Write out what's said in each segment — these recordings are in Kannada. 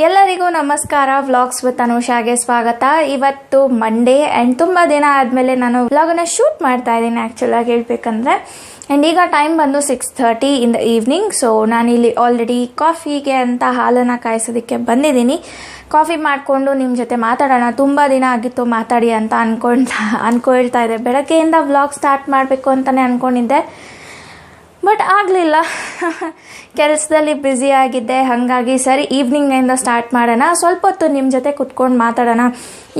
ಎಲ್ಲರಿಗೂ ನಮಸ್ಕಾರ. ವ್ಲಾಗ್ಸ್ ವಿತ್ ಅನುಷಾಗೆ ಸ್ವಾಗತ. ಇವತ್ತು ಮಂಡೇ ಆ್ಯಂಡ್ ತುಂಬ ದಿನ ಆದಮೇಲೆ ನಾನು ವ್ಲಾಗನ್ನ ಶೂಟ್ ಮಾಡ್ತಾ ಇದ್ದೀನಿ ಆ್ಯಕ್ಚುಲಾಗಿ ಹೇಳಬೇಕಂದ್ರೆ. ಆ್ಯಂಡ್ ಈಗ ಟೈಮ್ ಬಂದು six thirty in the evening so ನಾನಿಲ್ಲಿ ಆಲ್ರೆಡಿ ಕಾಫಿಗೆ ಅಂತ ಹಾಲನ್ನು ಕಾಯಿಸೋದಕ್ಕೆ ಬಂದಿದ್ದೀನಿ. ಕಾಫಿ ಮಾಡಿಕೊಂಡು ನಿಮ್ಮ ಜೊತೆ ಮಾತಾಡೋಣ. ತುಂಬ ದಿನ ಆಗಿತ್ತು ಮಾತಾಡಿ ಅಂತ ಅಂದ್ಕೊಳ್ತಾ ಅನ್ಕೊಳ್ತಾ ಇದೆ ಬೆಳಗ್ಗೆಯಿಂದ ವ್ಲಾಗ್ ಸ್ಟಾರ್ಟ್ ಮಾಡಬೇಕು ಅಂತಲೇ ಅಂದ್ಕೊಂಡಿದ್ದೆ ಬಟ್ ಆಗಲಿಲ್ಲ. ಕೆಲಸದಲ್ಲಿ ಬ್ಯುಸಿ ಆಗಿದ್ದೆ. ಹಾಗಾಗಿ ಸರಿ ಈವ್ನಿಂಗಿಂದ ಸ್ಟಾರ್ಟ್ ಮಾಡೋಣ. ಸ್ವಲ್ಪ ಹೊತ್ತು ನಿಮ್ಮ ಜೊತೆ ಕುತ್ಕೊಂಡು ಮಾತಾಡೋಣ.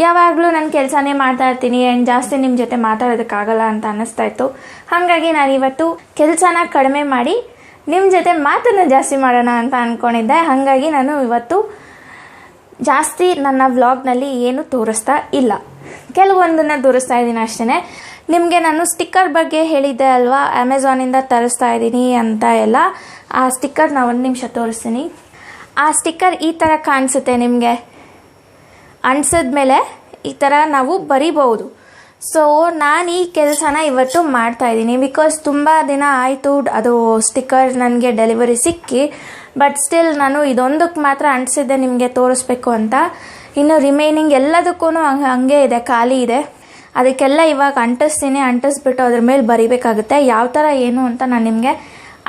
ಯಾವಾಗಲೂ ನಾನು ಕೆಲಸನೇ ಮಾಡ್ತಾ ಇರ್ತೀನಿ. ಆ್ಯಂಡ್ ಜಾಸ್ತಿ ನಿಮ್ಮ ಜೊತೆ ಮಾತಾಡೋದಕ್ಕಾಗಲ್ಲ ಅಂತ ಅನ್ನಿಸ್ತಾ ಇತ್ತು. ಹಾಗಾಗಿ ನಾನು ಇವತ್ತು ಕೆಲಸನ ಕಡಿಮೆ ಮಾಡಿ ನಿಮ್ಮ ಜೊತೆ ಮಾತನ್ನು ಜಾಸ್ತಿ ಮಾಡೋಣ ಅಂತ ಅಂದ್ಕೊಂಡಿದ್ದೆ ಹಾಗಾಗಿ ನಾನು ಇವತ್ತು ಜಾಸ್ತಿ ನನ್ನ ವ್ಲಾಗ್ನಲ್ಲಿ ಏನು ತೋರಿಸ್ತಾ ಇಲ್ಲ. ಕೆಲವೊಂದನ್ನು ತೋರಿಸ್ತಾ ಇದ್ದೀನಿ ಅಷ್ಟೇ ನಿಮಗೆ ನಾನು ಸ್ಟಿಕ್ಕರ್ ಬಗ್ಗೆ ಹೇಳಿದ್ದೆ ಅಲ್ವಾ? ಅಮೆಝಾನಿಂದ ತರಿಸ್ತಾ ಇದ್ದೀನಿ ಅಂತ ಎಲ್ಲ. ಆ ಸ್ಟಿಕ್ಕರ್ ನಾನು ಒಂದು ನಿಮಿಷ ತೋರಿಸ್ತೀನಿ. ಆ ಸ್ಟಿಕ್ಕರ್ ಈ ಥರ ಕಾಣಿಸುತ್ತೆ ನಿಮಗೆ. ಅಂಟಿಸಿದ್ಮೇಲೆ ಈ ಥರ ನಾವು ಬರಿಬೋದು ಸೊ ನಾನು ಈ ಕೆಲಸನ ಇವತ್ತು ಮಾಡ್ತಾ ಇದ್ದೀನಿ. ಬಿಕಾಸ್ ತುಂಬ ದಿನ ಆಯಿತು ಅದು ಸ್ಟಿಕ್ಕರ್ ನನಗೆ ಡೆಲಿವರಿ ಸಿಕ್ಕಿ. ಬಟ್ ಸ್ಟಿಲ್ ನಾನು ಇದೊಂದಕ್ಕೆ ಮಾತ್ರ ಅಂಟಿಸಿದ್ದೆ ನಿಮಗೆ ತೋರಿಸ್ಬೇಕು ಅಂತ. ಇನ್ನು ರಿಮೈನಿಂಗ್ ಎಲ್ಲದಕ್ಕೂ ಹಂಗೆ ಇದೆ, ಖಾಲಿ ಇದೆ. ಅದಕ್ಕೆಲ್ಲ ಇವಾಗ ಅಂಟಿಸ್ತೀನಿ, ಅಂಟಿಸ್ಬಿಟ್ಟು ಅದ್ರ ಮೇಲೆ ಬರಿಬೇಕಾಗುತ್ತೆ. ಯಾವ ಥರ ಏನು ಅಂತ ನಾನು ನಿಮಗೆ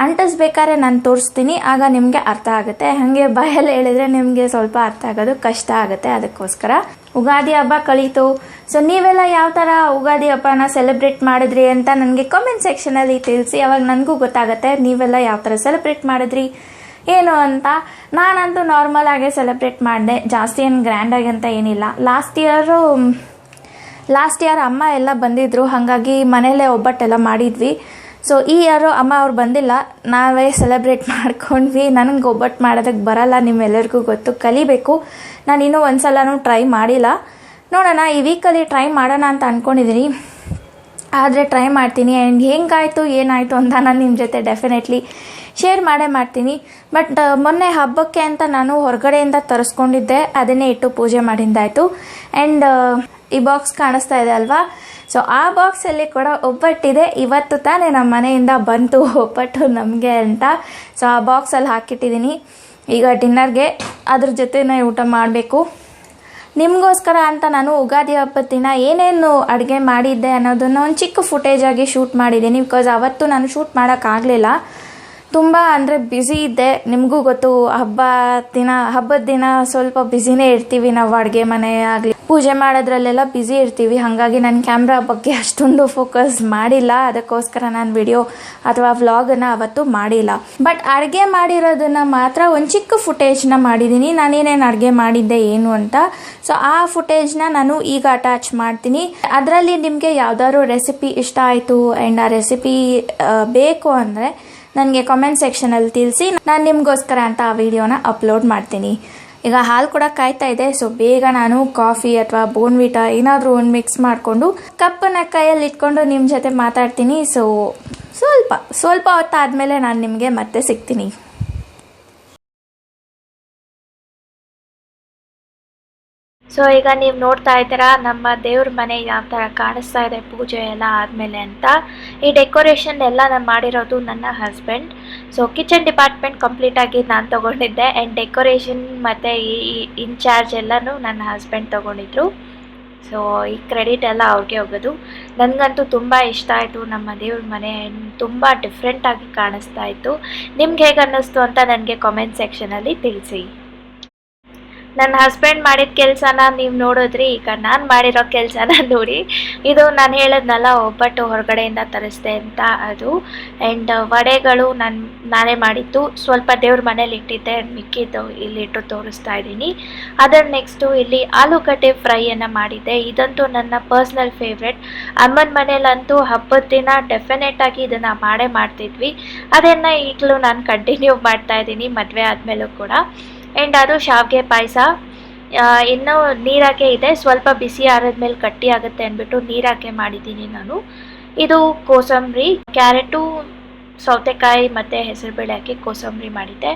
ಅಂಟಿಸ್ಬೇಕಾದ್ರೆ ನಾನು ತೋರಿಸ್ತೀನಿ, ಆಗ ನಿಮಗೆ ಅರ್ಥ ಆಗುತ್ತೆ. ಹಾಗೆ ಬಾಯಲ್ಲಿ ಹೇಳಿದ್ರೆ ನಿಮಗೆ ಸ್ವಲ್ಪ ಅರ್ಥ ಆಗೋದು ಕಷ್ಟ ಆಗುತ್ತೆ ಅದಕ್ಕೋಸ್ಕರ. ಉಗಾದಿ ಹಬ್ಬ ಕಳೀತು. ಸೊ ನೀವೆಲ್ಲ ಯಾವ ಥರ ಉಗಾದಿ ಹಬ್ಬನ ಸೆಲೆಬ್ರೇಟ್ ಮಾಡಿದ್ರಿ ಅಂತ ನನಗೆ ಕಾಮೆಂಟ್ ಸೆಕ್ಷನಲ್ಲಿ ತಿಳಿಸಿ. ಅವಾಗ ನನಗೂ ಗೊತ್ತಾಗುತ್ತೆ ನೀವೆಲ್ಲ ಯಾವ ಥರ ಸೆಲೆಬ್ರೇಟ್ ಮಾಡಿದ್ರಿ, ಏನು ಅಂತ. ನಾನಂತೂ ನಾರ್ಮಲ್ ಆಗೇ ಸೆಲೆಬ್ರೇಟ್ ಮಾಡಿದೆ. ಜಾಸ್ತಿ ಏನು ಗ್ರ್ಯಾಂಡಾಗಿ ಅಂತ ಏನಿಲ್ಲ. ಲಾಸ್ಟ್ ಇಯರು ಲಾಸ್ಟ್ ಇಯರ್ ಅಮ್ಮ ಎಲ್ಲ ಬಂದಿದ್ರು, ಹಾಗಾಗಿ ಮನೇಲೇ ಒಬ್ಬಟ್ಟೆಲ್ಲ ಮಾಡಿದ್ವಿ. ಸೊ ಈ ಇಯರು ಅಮ್ಮ ಅವ್ರು ಬಂದಿಲ್ಲ. ನಾವೇ ಸೆಲೆಬ್ರೇಟ್ ಮಾಡ್ಕೊಂಡ್ವಿ. ನನಗೆ ಒಬ್ಬಟ್ಟು ಮಾಡೋದಕ್ಕೆ ಬರಲ್ಲ, ನಿಮ್ಮೆಲ್ಲರಿಗೂ ಗೊತ್ತು. ಕಲಿಬೇಕು. ನಾನು ಇನ್ನೂ ಒಂದ್ಸಲನೂ ಟ್ರೈ ಮಾಡಿಲ್ಲ. ನೋಡೋಣ, ಈ ವೀಕಲ್ಲಿ ಟ್ರೈ ಮಾಡೋಣ ಅಂತ ಅಂದ್ಕೊಂಡಿದ್ದೀನಿ ಆದರೆ ಟ್ರೈ ಮಾಡ್ತೀನಿ. ಆ್ಯಂಡ್ ಹೆಂಗಾಯಿತು, ಏನಾಯಿತು ಅಂತ ನಾನು ನಿಮ್ಮ ಜೊತೆ ಡೆಫಿನೆಟ್ಲಿ ಶೇರ್ ಮಾಡೇ ಮಾಡ್ತೀನಿ. ಬಟ್ ಮೊನ್ನೆ ಹಬ್ಬಕ್ಕೆ ಅಂತ ನಾನು ಹೊರಗಡೆಯಿಂದ ತರಿಸ್ಕೊಂಡಿದ್ದೆ. ಅದನ್ನೇ ಇಟ್ಟು ಪೂಜೆ ಮಾಡಿದ್ದಾಯಿತು ಆ್ಯಂಡ್ ಈ ಬಾಕ್ಸ್ ಕಾಣಿಸ್ತಾ ಇದೆ ಅಲ್ವಾ? ಸೊ ಆ ಬಾಕ್ಸಲ್ಲಿ ಕೂಡ ಒಬ್ಬಟ್ಟಿದೆ. ಇವತ್ತು ತಾನೇ ನಮ್ಮ ಮನೆಯಿಂದ ಬಂತು, ಒಬ್ಬಟ್ಟು ನಮಗೆ ಅಂತ. ಸೊ ಆ ಬಾಕ್ಸಲ್ಲಿ ಹಾಕಿಟ್ಟಿದ್ದೀನಿ. ಈಗ ಡಿನ್ನರ್ಗೆ ಅದ್ರ ಜೊತೆನೇ ಊಟ ಮಾಡಬೇಕು. ನಿಮಗೋಸ್ಕರ ಅಂತ ನಾನು ಉಗಾದಿ ಹಬ್ಬದ ದಿನ ಏನೇನು ಅಡುಗೆ ಮಾಡಿದ್ದೆ ಅನ್ನೋದನ್ನು ಒಂದು ಚಿಕ್ಕ ಫುಟೇಜಾಗಿ ಶೂಟ್ ಮಾಡಿದ್ದೀನಿ. ಬಿಕಾಸ್ ಅವತ್ತು ನಾನು ಶೂಟ್ ಮಾಡೋಕ್ಕಾಗಲಿಲ್ಲ ತುಂಬ ಅಂದರೆ ಬ್ಯುಸಿ ಇದ್ದೆ. ನಿಮಗೂ ಗೊತ್ತು, ಹಬ್ಬ ದಿನ, ಹಬ್ಬದ ದಿನ ಸ್ವಲ್ಪ ಬ್ಯುಸಿನೇ ಇರ್ತೀವಿ ನಾವು ಅಡುಗೆ ಮನೆ ಆಗಲಿ. ಪೂಜೆ ಮಾಡೋದ್ರಲ್ಲೆಲ್ಲ ಬ್ಯುಸಿ ಇರ್ತೀವಿ. ಹಾಗಾಗಿ ನಾನು ಕ್ಯಾಮ್ರಾ ಬಗ್ಗೆ ಅಷ್ಟೊಂದು ಫೋಕಸ್ ಮಾಡಿಲ್ಲ. ಅದಕ್ಕೋಸ್ಕರ ನಾನು ವಿಡಿಯೋ ಅಥವಾ ವ್ಲಾಗನ್ನು ಅವತ್ತು ಮಾಡಿಲ್ಲ. ಬಟ್ ಅಡುಗೆ ಮಾಡಿರೋದನ್ನು ಮಾತ್ರ ಒಂದು ಚಿಕ್ಕ ಫುಟೇಜ್ನ ಮಾಡಿದ್ದೀನಿ ನಾನೇನೇನು ಅಡುಗೆ ಮಾಡಿದ್ದೆ ಏನು ಅಂತ. ಸೊ ಆ ಫುಟೇಜ್ನ ನಾನು ಈಗ ಅಟ್ಯಾಚ್ ಮಾಡ್ತೀನಿ. ಅದರಲ್ಲಿ ನಿಮಗೆ ಯಾವ್ದಾದ್ರು ರೆಸಿಪಿ ಇಷ್ಟ ಆಯಿತು? ಆ್ಯಂಡ್ ಆ ರೆಸಿಪಿ ಬೇಕು ಅಂದರೆ ನನಗೆ ಕಾಮೆಂಟ್ ಸೆಕ್ಷನಲ್ಲಿ ತಿಳಿಸಿ. ನಾನು ನಿಮಗೋಸ್ಕರ ಅಂತ ಆ ವಿಡಿಯೋನ ಅಪ್ಲೋಡ್ ಮಾಡ್ತೀನಿ. ಈಗ ಹಾಲು ಕೂಡ ಕಾಯ್ತಾ ಇದೆ ಸೊ ಬೇಗ ನಾನು ಕಾಫಿ ಅಥವಾ ಬೋನ್ವಿಟ ಏನಾದರೂ ಒಂದು ಮಿಕ್ಸ್ ಮಾಡಿಕೊಂಡು ಕಪ್ಪನ್ನು ಕೈಯಲ್ಲಿ ಇಟ್ಕೊಂಡು ನಿಮ್ಮ ಜೊತೆ ಮಾತಾಡ್ತೀನಿ. ಸೊ ಸ್ವಲ್ಪ ಸ್ವಲ್ಪ ಹೊತ್ತಾದಮೇಲೆ ನಾನು ನಿಮಗೆ ಮತ್ತೆ ಸಿಗ್ತೀನಿ. ಸೊ ಈಗ ನೀವು ನೋಡ್ತಾ ಇದ್ದೀರಾ, ನಮ್ಮ ದೇವ್ರ ಮನೆ ಯಾವ ಥರ ಕಾಣಿಸ್ತಾ ಇದೆ, ಪೂಜೆ ಎಲ್ಲ ಆದಮೇಲೆ ಅಂತ. ಈ ಡೆಕೋರೇಷನ್ ಎಲ್ಲ ನಾನು ಮಾಡಿರೋದು ನನ್ನ ಹಸ್ಬೆಂಡ್. ಸೊ ಕಿಚನ್ ಡಿಪಾರ್ಟ್ಮೆಂಟ್ ಕಂಪ್ಲೀಟಾಗಿ ನಾನು ತೊಗೊಂಡಿದ್ದೆ. ಆ್ಯಂಡ್ ಡೆಕೋರೇಷನ್ ಮತ್ತು ಈ ಇನ್ಚಾರ್ಜ್ ಎಲ್ಲನೂ ನನ್ನ ಹಸ್ಬೆಂಡ್ ತೊಗೊಂಡಿದ್ರು. ಸೊ ಈ ಕ್ರೆಡಿಟ್ ಎಲ್ಲ ಅವ್ರಿಗೆ ಹೋಗೋದು. ನನಗಂತೂ ತುಂಬ ಇಷ್ಟ ಆಯಿತು. ನಮ್ಮ ದೇವ್ರ ಮನೆ ತುಂಬ ಡಿಫ್ರೆಂಟಾಗಿ ಕಾಣಿಸ್ತಾ ಇತ್ತು. ನಿಮ್ಗೆ ಹೇಗೆ ಅನ್ನಿಸ್ತು ಅಂತ ನನಗೆ ಕಾಮೆಂಟ್ ಸೆಕ್ಷನಲ್ಲಿ ತಿಳಿಸಿ. ನನ್ನ ಹಸ್ಬೆಂಡ್ ಮಾಡಿದ ಕೆಲಸನ ನೀವು ನೋಡಿದ್ರಿ, ಈಗ ನಾನು ಮಾಡಿರೋ ಕೆಲಸನ ನೋಡಿ. ಇದು ನಾನು ಹೇಳದ್ನಲ್ಲ, ಒಬ್ಬಟ್ಟು ಹೊರಗಡೆಯಿಂದ ತರಿಸ್ದೆ ಅಂತ ಅದು. ಆ್ಯಂಡ್ ವಡೆಗಳು ನಾನು, ನಾನೇ ಮಾಡಿದ್ದು. ಸ್ವಲ್ಪ ದೇವ್ರ ಮನೇಲಿ ಇಟ್ಟಿದ್ದೆ, ಮಿಕ್ಕಿದ್ದು ಇಲ್ಲಿಟ್ಟು ತೋರಿಸ್ತಾ ಇದ್ದೀನಿ. ಅದರ ನೆಕ್ಸ್ಟು ಇಲ್ಲಿ ಆಲೂಗಡ್ಡೆ ಫ್ರೈಯನ್ನು ಮಾಡಿದ್ದೆ. ಇದಂತೂ ನನ್ನ ಪರ್ಸ್ನಲ್ ಫೇವ್ರೆಟ್ ಅಮ್ಮನ ಮನೇಲಂತೂ ಹಬ್ಬದ ದಿನ ಡೆಫಿನೆಟ್ ಆಗಿ ಇದನ್ನು ಮಾಡೇ ಮಾಡ್ತಿದ್ವಿ. ಅದನ್ನು ಈಗಲೂ ನಾನು ಕಂಟಿನ್ಯೂ ಮಾಡ್ತಾ ಇದ್ದೀನಿ, ಮದುವೆ ಆದಮೇಲೂ ಕೂಡ. ಆ್ಯಂಡ್ ಅದು ಶಾವಿಗೆ ಪಾಯಸ. ಇನ್ನೂ ನೀರಾಕೆ ಇದೆ. ಸ್ವಲ್ಪ ಬಿಸಿ ಆರದ್ಮೇಲೆ ಕಟ್ಟಿ ಆಗುತ್ತೆ ಅಂದ್ಬಿಟ್ಟು ನೀರಾಕೆ ಮಾಡಿದ್ದೀನಿ ನಾನು. ಇದು ಕೋಸಂಬರಿ, ಕ್ಯಾರೆಟು, ಸೌತೆಕಾಯಿ ಮತ್ತು ಹೆಸರುಬೇಳೆ ಹಾಕಿ ಕೋಸಂಬರಿ ಮಾಡಿದ್ದೆ.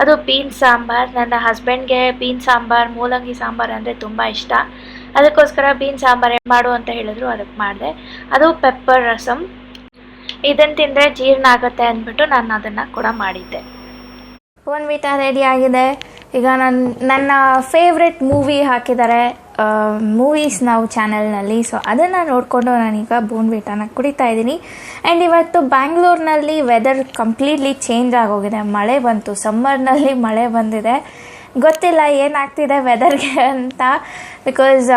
ಅದು ಬೀನ್ಸ್ ಸಾಂಬಾರ್. ನನ್ನ ಹಸ್ಬೆಂಡ್ಗೆ ಬೀನ್ಸ್ ಸಾಂಬಾರ್, ಮೂಲಂಗಿ ಸಾಂಬಾರ್ ಅಂದರೆ ತುಂಬ ಇಷ್ಟ. ಅದಕ್ಕೋಸ್ಕರ ಬೀನ್ಸ್ ಸಾಂಬಾರ್ ಮಾಡು ಅಂತ ಹೇಳಿದ್ರು ಅದಕ್ಕೆ ಮಾಡಿದೆ. ಅದು ಪೆಪ್ಪರ್ ರಸಮ್ ಇದನ್ನು ತಿಂದರೆ ಜೀರ್ಣ ಆಗುತ್ತೆ ಅಂದ್ಬಿಟ್ಟು ನಾನು ಅದನ್ನು ಕೂಡ ಮಾಡಿದ್ದೆ. ಬೋನ್ವಿಟ ರೆಡಿ ಆಗಿದೆ. ಈಗ ನನ್ನ ನನ್ನ ಫೇವ್ರೆಟ್ ಮೂವಿ ಹಾಕಿದ್ದಾರೆ ಮೂವೀಸ್ ನಾವು ಚಾನಲ್ನಲ್ಲಿ ಸೊ ಅದನ್ನು ನೋಡಿಕೊಂಡು ನಾನೀಗ ಬೋನ್ವಿಟಾನ ಕುಡಿತಾ ಇದ್ದೀನಿ. ಆ್ಯಂಡ್ ಇವತ್ತು ಬ್ಯಾಂಗ್ಳೂರ್ನಲ್ಲಿ ವೆದರ್ ಕಂಪ್ಲೀಟ್ಲಿ ಚೇಂಜ್ ಆಗೋಗಿದೆ. ಮಳೆ ಬಂತು. ಸಮ್ಮರ್ನಲ್ಲಿ ಮಳೆ ಬಂದಿದೆ. ಗೊತ್ತಿಲ್ಲ ಏನಾಗ್ತಿದೆ ವೆದರ್ಗೆ ಅಂತ. Because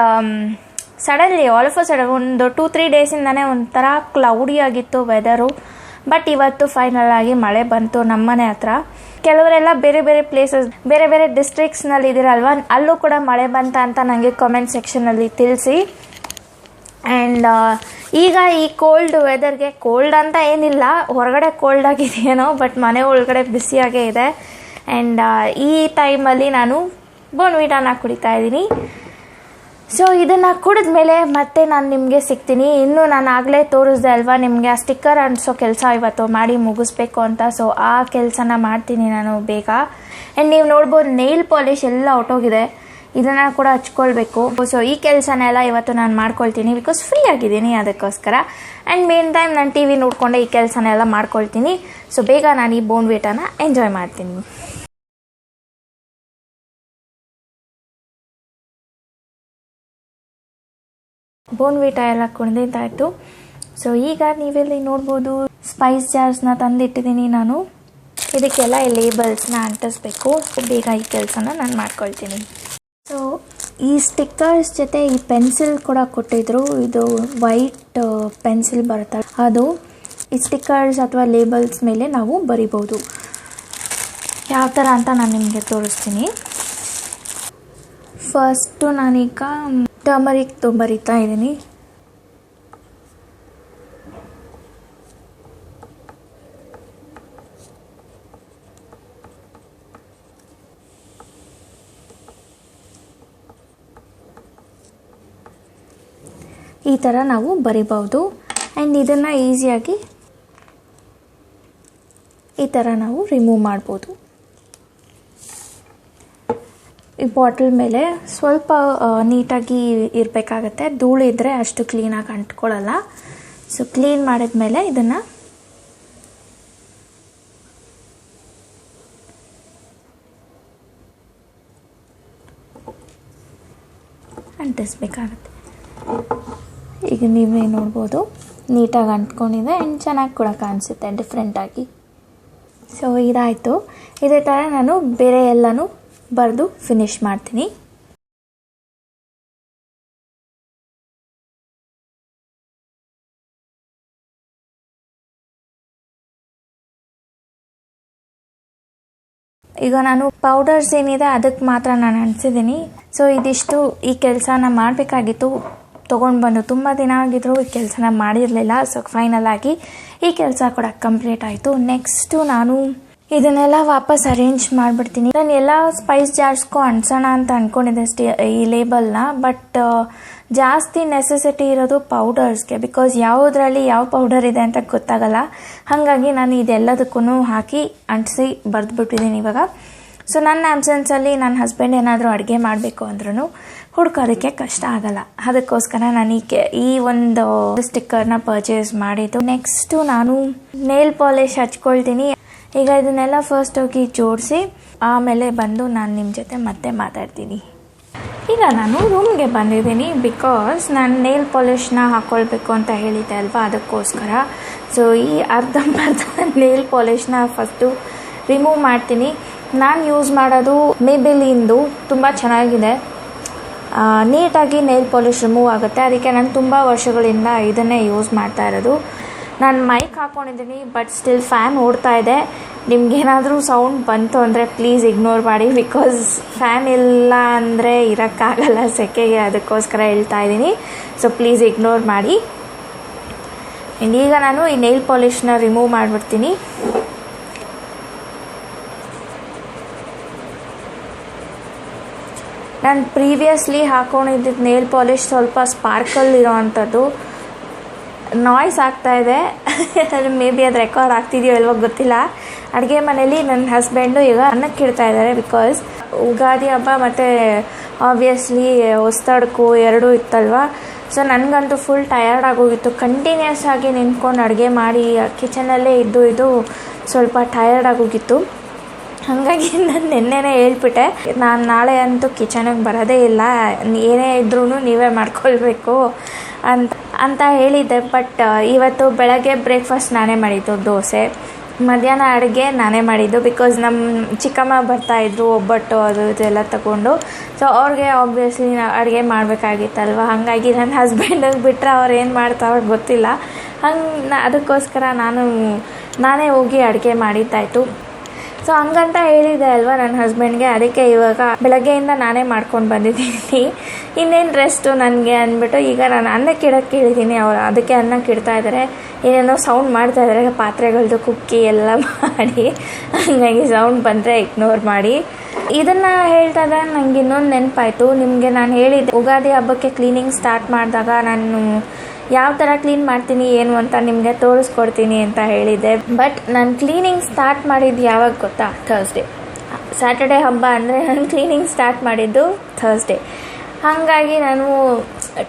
suddenly all of a sudden ಒಂದು ಟೂ ತ್ರೀ ಡೇಸಿಂದನೇ ಒಂಥರ ಕ್ಲೌಡಿ ಆಗಿತ್ತು ವೆದರು ಬಟ್ ಇವತ್ತು ಫೈನಲ್ ಆಗಿ ಮಳೆ ಬಂತು ನಮ್ಮನೆ ಹತ್ರ. ಕೆಲವರೆಲ್ಲ ಬೇರೆ ಬೇರೆ ಪ್ಲೇಸಸ್ ಬೇರೆ ಬೇರೆ ಡಿಸ್ಟ್ರಿಕ್ಸ್ನಲ್ಲಿ ಇದ್ದೀರಲ್ವ? ಅಲ್ಲೂ ಕೂಡ ಮಳೆ ಬಂತ ಅಂತ ನನಗೆ ಕಾಮೆಂಟ್ ಸೆಕ್ಷನಲ್ಲಿ ತಿಳಿಸಿ. ಆ್ಯಂಡ್ ಈಗ ಈ ಕೋಲ್ಡ್ ವೆದರ್ಗೆ ಕೋಲ್ಡ್ ಅಂತ ಏನಿಲ್ಲ, ಹೊರಗಡೆ ಕೋಲ್ಡ್ ಆಗಿದೆಯೇನೋ ಬಟ್ ಮನೆ ಒಳಗಡೆ ಬಿಸಿಯಾಗೇ ಇದೆ. ಆ್ಯಂಡ್ ಈ ಟೈಮಲ್ಲಿ ನಾನು ಬೋನ್ವಿಟಾನ ಕುಡಿತಾ ಇದ್ದೀನಿ. ಸೊ ಇದನ್ನು ಕುಡಿದ ಮೇಲೆ ಮತ್ತೆ ನಾನು ನಿಮಗೆ ಸಿಗ್ತೀನಿ. ಇನ್ನು ನಾನು ಆಗಲೇ ತೋರಿಸ್ದೆ ಅಲ್ವಾ, ನಿಮಗೆ ಆ ಸ್ಟಿಕ್ಕರ್ ಅಂಟಿಸೋ ಕೆಲಸ ಇವತ್ತು ಮಾಡಿ ಮುಗಿಸ್ಬೇಕು ಅಂತ. ಸೊ ಆ ಕೆಲಸನ ಮಾಡ್ತೀನಿ ನಾನು ಬೇಗ. ಆ್ಯಂಡ್ ನೀವು ನೋಡ್ಬೋದು ನೇಲ್ ಪಾಲಿಷ್ ಎಲ್ಲ ಹೊಟ್ಟೋಗಿದೆ ಇದನ್ನು ಕೂಡ ಹಚ್ಕೊಳ್ಬೇಕು. ಸೊ ಈ ಕೆಲಸನೆಲ್ಲ ಇವತ್ತು ನಾನು ಮಾಡ್ಕೊಳ್ತೀನಿ ಬಿಕಾಸ್ ಫ್ರೀ ಆಗಿದ್ದೀನಿ ಅದಕ್ಕೋಸ್ಕರ. ಆ್ಯಂಡ್ ಮೇನ್ ಟೈಮ್ ನಾನು ಟಿ ವಿ ನೋಡಿಕೊಂಡೆ ಈ ಕೆಲಸನೆಲ್ಲ ಮಾಡ್ಕೊಳ್ತೀನಿ. ಸೊ ಬೇಗ ನಾನು ಈ ಬೋನ್ ಬೋನ್ವೇಟನ ಎಂಜಾಯ್ ಮಾಡ್ತೀನಿ. ಬೋನ್ವಿಟ ಎಲ್ಲ ಕುಣಿದಾಯ್ತು ಸೊ ಈಗ ನೀವೆಲ್ಲಿ ನೋಡ್ಬೋದು ಸ್ಪೈಸ್ ಜಾರ್ಸ್ನ ತಂದಿಟ್ಟಿದ್ದೀನಿ ನಾನು. ಇದಕ್ಕೆಲ್ಲ ಈ ಲೇಬಲ್ಸ್ನ ಅಂಟಿಸ್ಬೇಕು. ಬೇಗ ಈ ಕೆಲಸನ ನಾನು ಮಾಡ್ಕೊಳ್ತೀನಿ. ಸೊ ಈ ಸ್ಟಿಕ್ಕರ್ಸ್ ಜೊತೆ ಈ ಪೆನ್ಸಿಲ್ ಕೂಡ ಕೊಟ್ಟಿದ್ರು. ಇದು ವೈಟ್ ಪೆನ್ಸಿಲ್ ಬರುತ್ತೆ. ಅದು ಈ ಸ್ಟಿಕ್ಕರ್ಸ್ ಅಥವಾ ಲೇಬಲ್ಸ್ ಮೇಲೆ ನಾವು ಬರಿಬೋದು. ಯಾವ ಥರ ಅಂತ ನಾನು ನಿಮಗೆ ತೋರಿಸ್ತೀನಿ. ಫಸ್ಟು ನಾನೀಗ ಟರ್ಮರಿಕ್ ಬರಿತಾ ಇದ್ದೀನಿ. ಈ ಥರ ನಾವು ಬರಿಬಹುದು. ಆ್ಯಂಡ್ ಇದನ್ನು ಈಸಿಯಾಗಿ ಈ ಥರ ನಾವು ರಿಮೂವ್ ಮಾಡ್ಬೋದು. ಈ ಬಾಟಲ್ ಮೇಲೆ ಸ್ವಲ್ಪ ನೀಟಾಗಿ ಇರಬೇಕಾಗತ್ತೆ. ಧೂಳು ಇದ್ದರೆ ಅಷ್ಟು ಕ್ಲೀನಾಗಿ ಅಂಟ್ಕೊಳ್ಳಲ್ಲ. ಸೊ ಕ್ಲೀನ್ ಮಾಡಿದ ಮೇಲೆ ಇದನ್ನು ಅಂಟಿಸ್ಬೇಕಾಗತ್ತೆ. ಈಗ ನೀವೇ ನೋಡ್ಬೋದು. ನೀಟಾಗಿ ಅಂಟ್ಕೊಂಡಿದೆ. ಆ್ಯಂಡ್ ಚೆನ್ನಾಗಿ ಕೂಡ ಕಾಣಿಸುತ್ತೆ ಡಿಫ್ರೆಂಟಾಗಿ ಸೊ ಇದಾಯಿತು. ಇದೇ ಥರ ನಾನು ಬೇರೆ ಎಲ್ಲನೂ ಬರೆದು ಫಿನಿಶ್ ಮಾಡ್ತೀನಿ. ಈಗ ನಾನು ಪೌಡರ್ಸ್ ಏನಿದೆ ಅದಕ್ಕೆ ಮಾತ್ರ ನಾನು ಅನಿಸಿದ್ದೀನಿ ಸೊ ಇದಿಷ್ಟು ಈ ಕೆಲಸನ ಮಾಡಬೇಕಾಗಿತ್ತು. ತೊಗೊಂಡು ಬಂದು ತುಂಬ ದಿನ ಆಗಿದ್ರು ಈ ಕೆಲಸನ ಮಾಡಿರಲಿಲ್ಲ. ಸೊ ಫೈನಲ್ ಆಗಿ ಈ ಕೆಲಸ ಕೂಡ ಕಂಪ್ಲೀಟ್ ಆಯಿತು. ನೆಕ್ಸ್ಟು ನಾನು ಇದನ್ನೆಲ್ಲ ವಾಪಸ್ ಅರೇಂಜ್ ಮಾಡಿಬಿಡ್ತೀನಿ. ನಾನು ಎಲ್ಲ ಸ್ಪೈಸ್ ಜಾರ್ಸ್ಗೂ ಅಂಟ್ಸೋಣ ಅಂತ ಅನ್ಕೊಂಡಿದ್ದೆ ಸ್ಟಿ ಈ ಲೇಬಲ್ನ ಬಟ್ ಜಾಸ್ತಿ ನೆಸೆಸಿಟಿ ಇರೋದು ಪೌಡರ್ಸ್ಗೆ ಬಿಕಾಸ್ ಯಾವುದರಲ್ಲಿ ಯಾವ ಪೌಡರ್ ಇದೆ ಅಂತ ಗೊತ್ತಾಗಲ್ಲ. ಹಾಗಾಗಿ ನಾನು ಇದೆಲ್ಲದಕ್ಕೂ ಹಾಕಿ ಅಂಟಿಸಿ ಬರೆದ್ಬಿಟ್ಟಿದ್ದೀನಿ ಇವಾಗ. ಸೊ ನನ್ನ ಆಬ್ಸೆನ್ಸಲ್ಲಿ ನನ್ನ ಹಸ್ಬೆಂಡ್ ಏನಾದರೂ ಅಡುಗೆ ಮಾಡಬೇಕು ಅಂದ್ರೂ ಹುಡ್ಕೋದಕ್ಕೆ ಕಷ್ಟ ಆಗಲ್ಲ. ಅದಕ್ಕೋಸ್ಕರ ನಾನು ಈ ಈ ಒಂದು ಸ್ಟಿಕ್ಕರ್ನ ಪರ್ಚೇಸ್ ಮಾಡಿದ್ದು. ನೆಕ್ಸ್ಟು ನಾನು ನೇಲ್ ಪಾಲಿಶ್ ಹಚ್ಕೊಳ್ತೀನಿ. ಈಗ ಇದನ್ನೆಲ್ಲ ಫಸ್ಟ್ ಹೋಗಿ ಜೋಡಿಸಿ, ಆಮೇಲೆ ಬಂದು ನಾನು ನಿಮ್ಮ ಜೊತೆ ಮತ್ತೆ ಮಾತಾಡ್ತೀನಿ. ಈಗ ನಾನು ರೂಮ್ಗೆ ಬಂದಿದ್ದೀನಿ ಬಿಕಾಸ್ ನಾನು ನೇಲ್ ಪಾಲಿಷ್ನ ಹಾಕ್ಕೊಳ್ಬೇಕು ಅಂತ ಹೇಳಿದ್ದೆ ಅಲ್ವಾ ಅದಕ್ಕೋಸ್ಕರ. ಸೊ ಈ ಅರ್ಧಂಬರ್ಧ ನೇಲ್ ಪಾಲಿಷ್ನ ಫಸ್ಟು ರಿಮೂವ್ ಮಾಡ್ತೀನಿ. ನಾನು ಯೂಸ್ ಮಾಡೋದು ಮೇಬೆಲಿಂದು ತುಂಬ ಚೆನ್ನಾಗಿದೆ. ನೀಟಾಗಿ ನೇಲ್ ಪಾಲಿಶ್ ರಿಮೂವ್ ಆಗುತ್ತೆ. ಅದಕ್ಕೆ ನಾನು ತುಂಬ ವರ್ಷಗಳಿಂದ ಇದನ್ನೇ ಯೂಸ್ ಮಾಡ್ತಾ ಇರೋದು. ನಾನು ಮೈಕ್ ಹಾಕ್ಕೊಂಡಿದ್ದೀನಿ ಬಟ್ ಸ್ಟಿಲ್ ಫ್ಯಾನ್ ಓಡ್ತಾ ಇದೆ. ನಿಮ್ಗೇನಾದರೂ ಸೌಂಡ್ ಬಂತು ಅಂದರೆ ಪ್ಲೀಸ್ ಇಗ್ನೋರ್ ಮಾಡಿ ಬಿಕಾಸ್ ಫ್ಯಾನ್ ಇಲ್ಲ ಅಂದರೆ ಇರೋಕ್ಕಾಗಲ್ಲ ಸೆಕೆಗೆ. ಅದಕ್ಕೋಸ್ಕರ ಹೇಳ್ತಾ ಇದ್ದೀನಿ. ಸೊ ಪ್ಲೀಸ್ ಇಗ್ನೋರ್ ಮಾಡಿ. ಆ್ಯಂಡ್ ಈಗ ನಾನು ಈ ನೈಲ್ ಪಾಲಿಷ್ನ ರಿಮೂವ್ ಮಾಡಿಬಿಡ್ತೀನಿ. ನಾನು ಪ್ರೀವಿಯಸ್ಲಿ ಹಾಕೊಂಡಿದ್ದ ನೇಲ್ ಪಾಲಿಷ್ ಸ್ವಲ್ಪ ಸ್ಪಾರ್ಕಲ್ ಇರೋ ಅಂಥದ್ದು. ನಾಯ್ಸ್ ಆಗ್ತಾ ಇದೆ. ಮೇ ಬಿ ಅದು ರೆಕಾರ್ಡ್ ಆಗ್ತಿದೆಯೋ ಇಲ್ವೋ ಗೊತ್ತಿಲ್ಲ. ಅಡುಗೆ ಮನೇಲಿ ನನ್ನ ಹಸ್ಬೆಂಡು ಈಗ ಅನ್ನಕ್ಕೆ ಇಡ್ತಾ ಇದ್ದಾರೆ ಬಿಕಾಸ್ ಉಗಾದಿ ಹಬ್ಬ ಮತ್ತು ಆಬ್ವಿಯಸ್ಲಿ ಹೊಸ್ತಡ್ಕು ಎರಡೂ ಇತ್ತಲ್ವ? ಸೊ ನನಗಂತೂ ಫುಲ್ ಟಯರ್ಡ್ ಆಗೋಗಿತ್ತು. ಕಂಟಿನ್ಯೂಸ್ ಆಗಿ ನಿಂತ್ಕೊಂಡು ಅಡುಗೆ ಮಾಡಿ ಕಿಚನಲ್ಲೇ ಇದ್ದು, ಇದು ಸ್ವಲ್ಪ ಟಯರ್ಡ್ ಆಗೋಗಿತ್ತು. ಹಾಗಾಗಿ ನಾನು ನಿನ್ನೆನೇ ಹೇಳ್ಬಿಟ್ಟೆ, ನಾನು ನಾಳೆ ಅಂತೂ ಕಿಚನಿಗೆ ಬರೋದೇ ಇಲ್ಲ. ಏನೇ ಇದ್ರೂ ನೀವೇ ಮಾಡ್ಕೊಳ್ಬೇಕು ಅಂತ. ಅಂತ ಹೇಳಿದ್ದೆ ಬಟ್ ಇವತ್ತು ಬೆಳಗ್ಗೆ ಬ್ರೇಕ್ಫಾಸ್ಟ್ ನಾನೇ ಮಾಡಿದ್ದು, ದೋಸೆ. ಮಧ್ಯಾಹ್ನ ಅಡುಗೆ ನಾನೇ ಮಾಡಿದ್ದು ಬಿಕಾಸ್ ನಮ್ಮ ಚಿಕ್ಕಮ್ಮ ಬರ್ತಾಯಿದ್ರು ಒಬ್ಬಟ್ಟು ಅದು ಇದೆಲ್ಲ ತಗೊಂಡು. ಸೊ ಅವ್ರಿಗೆ ಆಬ್ವಿಯಸ್ಲಿ ಅಡುಗೆ ಮಾಡಬೇಕಾಗಿತ್ತಲ್ವ? ಹಾಗಾಗಿ ನನ್ನ ಹಸ್ಬೆಂಡಿಗೆ ಬಿಟ್ಟರೆ ಅವ್ರು ಏನು ಮಾಡ್ತಾವ್ರ ಗೊತ್ತಿಲ್ಲ. ಹಂಗೆ ಅದಕ್ಕೋಸ್ಕರ ನಾನು ನಾನೇ ಹೋಗಿ ಅಡುಗೆ ಮಾಡಿದ್ದಾಯಿತು. ಸೊ ಹಂಗಂತ ಹೇಳಿದೆ ಅಲ್ವಾ ನನ್ನ ಹಸ್ಬೆಂಡ್ಗೆ ಅದಕ್ಕೆ ಇವಾಗ ಬೆಳಗ್ಗೆಯಿಂದ ನಾನೇ ಮಾಡ್ಕೊಂಡು ಬಂದಿದ್ದೀನಿ. ಇನ್ನೇನು ರೆಸ್ಟು ನನಗೆ ಅಂದ್ಬಿಟ್ಟು ಈಗ ನಾನು ಅನ್ನಕ್ಕೆ ಇಡೋಕ್ಕೆ ಹೇಳಿದ್ದೀನಿ ಅವರು ಅದಕ್ಕೆ ಅನ್ನಕ್ಕೆ ಇಡ್ತಾ ಇದ್ದಾರೆ ಏನೇನೋ ಸೌಂಡ್ ಮಾಡ್ತಾ ಇದ್ದಾರೆ ಪಾತ್ರೆಗಳದ್ದು ಕುಕ್ಕಿ ಎಲ್ಲ ಮಾಡಿ. ಹಂಗಾಗಿ ಸೌಂಡ್ ಬಂದರೆ ಇಗ್ನೋರ್ ಮಾಡಿ. ಇದನ್ನು ಹೇಳ್ತಾ ಇದ್ದಾಗ ನಂಗೆ ಇನ್ನೊಂದು ನೆನಪಾಯಿತು. ನಿಮಗೆ ನಾನು ಹೇಳಿದ್ದೆ, ಉಗಾದಿ ಹಬ್ಬಕ್ಕೆ ಕ್ಲೀನಿಂಗ್ ಸ್ಟಾರ್ಟ್ ಮಾಡಿದಾಗ ನಾನು ಯಾವ ಥರ ಕ್ಲೀನ್ ಮಾಡ್ತೀನಿ, ಏನು ಅಂತ ನಿಮಗೆ ತೋರಿಸ್ಕೊಡ್ತೀನಿ ಅಂತ ಹೇಳಿದ್ದೆ. ಬಟ್ ನಾನು ಕ್ಲೀನಿಂಗ್ ಸ್ಟಾರ್ಟ್ ಮಾಡಿದ್ದು ಯಾವಾಗ ಗೊತ್ತಾ? ಥರ್ಸ್ಡೇ ಸ್ಯಾಟರ್ಡೆ ಹಬ್ಬ ಅಂದರೆ ನಾನು ಕ್ಲೀನಿಂಗ್ ಸ್ಟಾರ್ಟ್ ಮಾಡಿದ್ದು ಥರ್ಸ್ಡೇ ಹಾಗಾಗಿ ನಾನು